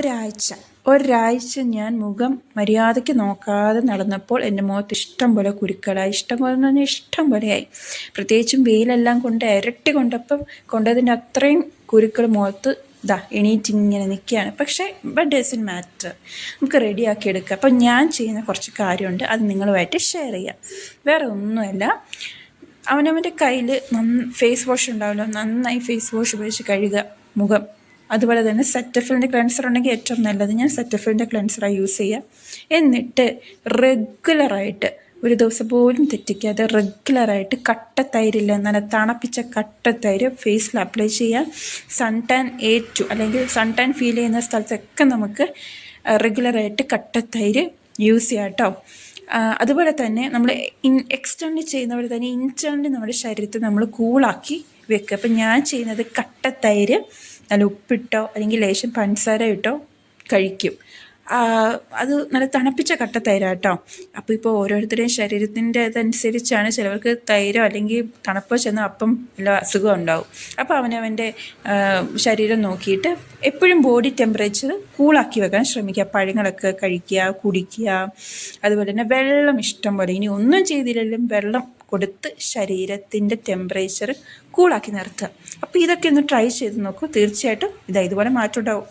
ഒരാഴ്ച ഒരാഴ്ച ഞാൻ മുഖം മര്യാദയ്ക്ക് നോക്കാതെ നടന്നപ്പോൾ എന്റെ മുഖത്ത് ഇഷ്ടം പോലെ കുരുക്കളായി. ഇഷ്ടം പോലെ എന്ന് പറഞ്ഞാൽ ഇഷ്ടം പോലെയായി. പ്രത്യേകിച്ചും വെയിലെല്ലാം കൊണ്ട് ഇരട്ടി കൊണ്ടപ്പം കൊണ്ടതിന്റെ അത്രയും കുരുക്കൾ മുഖത്ത് ഇതാ എണീറ്റ് ഇങ്ങനെ നിൽക്കുകയാണ്. പക്ഷേ ബട്ട് ഇൻ മാറ്റർ നമുക്ക് റെഡിയാക്കി എടുക്കുക അപ്പം ഞാൻ ചെയ്യുന്ന കുറച്ച് കാര്യമുണ്ട്. അത് നിങ്ങളുമായിട്ട് ഷെയർ ചെയ്യാം. വേറെ ഒന്നുമല്ല. അവനവന്റെ കയ്യിൽ നന്ന ഫേസ് വാഷ് ഉണ്ടാവുമല്ലോ നന്നായി ഫേസ് വാഷ് ഉപയോഗിച്ച് കഴുകുക മുഖം. അതുപോലെ തന്നെ സെറ്റഫിലിന്റെ ക്ലെൻസർ ഉണ്ടെങ്കിൽ ഏറ്റവും നല്ലത് ഞാൻ സെറ്റഫിലിന്റെ ക്ലെൻസറാണ് യൂസ് ചെയ്യുക എന്നിട്ട് റെഗുലറായിട്ട് ഒരു ദിവസം പോലും തെറ്റിക്കാതെ റെഗുലറായിട്ട് കട്ട തൈരില്ല നല്ല തണുപ്പിച്ച കട്ട തൈര് ഫേസിൽ അപ്ലൈ ചെയ്യുക സൺ ടാൻ ഏറ്റു അല്ലെങ്കിൽ സൺ ടാൻ ഫീൽ ചെയ്യുന്ന സ്ഥലത്തൊക്കെ നമുക്ക് റെഗുലറായിട്ട് കട്ട തൈര് യൂസ് ചെയ്യാം കേട്ടോ അതുപോലെ തന്നെ നമ്മൾ ഇൻ എക്സ്റ്റേണലി ചെയ്യുന്ന പോലെ തന്നെ ഇന്റേണലി നമ്മുടെ ശരീരത്തെ നമ്മൾ കൂളാക്കി വെക്കുക അപ്പം ഞാൻ ചെയ്യുന്നത് കട്ട തൈര് നല്ല ഉപ്പിട്ടോ അല്ലെങ്കിൽ ലേശം പഞ്ചസാര ഇട്ടോ കഴിക്കും. അത് നല്ല തണുപ്പിച്ച കട്ട തൈരാട്ടോ. അപ്പോൾ ഇപ്പോൾ ഓരോരുത്തരുടെയും ശരീരത്തിന്റെ ഇതനുസരിച്ചാണ് ചിലവർക്ക് തൈരോ അല്ലെങ്കിൽ തണുപ്പോ ചെന്ന് അപ്പം വല്ല അസുഖം ഉണ്ടാവും. അപ്പോൾ അവനവന്റെ ശരീരം നോക്കിയിട്ട് എപ്പോഴും ബോഡി ടെമ്പറേച്ചർ കൂളാക്കി വെക്കാൻ ശ്രമിക്കുക. പഴങ്ങളൊക്കെ കഴിക്കുക കുടിക്കുക. അതുപോലെ തന്നെ വെള്ളം ഇഷ്ടം പോലെ ഇനി ഒന്നും ചെയ്തില്ലെങ്കിലും വെള്ളം കൊടുത്ത് ശരീരത്തിന്റെ ടെമ്പറേച്ചർ കൂളാക്കി നിർത്തുക. അപ്പോൾ ഇതൊക്കെ ഒന്ന് ട്രൈ ചെയ്ത് നോക്കൂ. തീർച്ചയായിട്ടും ഇതാ ഇതുപോലെ മാറ്റം ഉണ്ടാവും.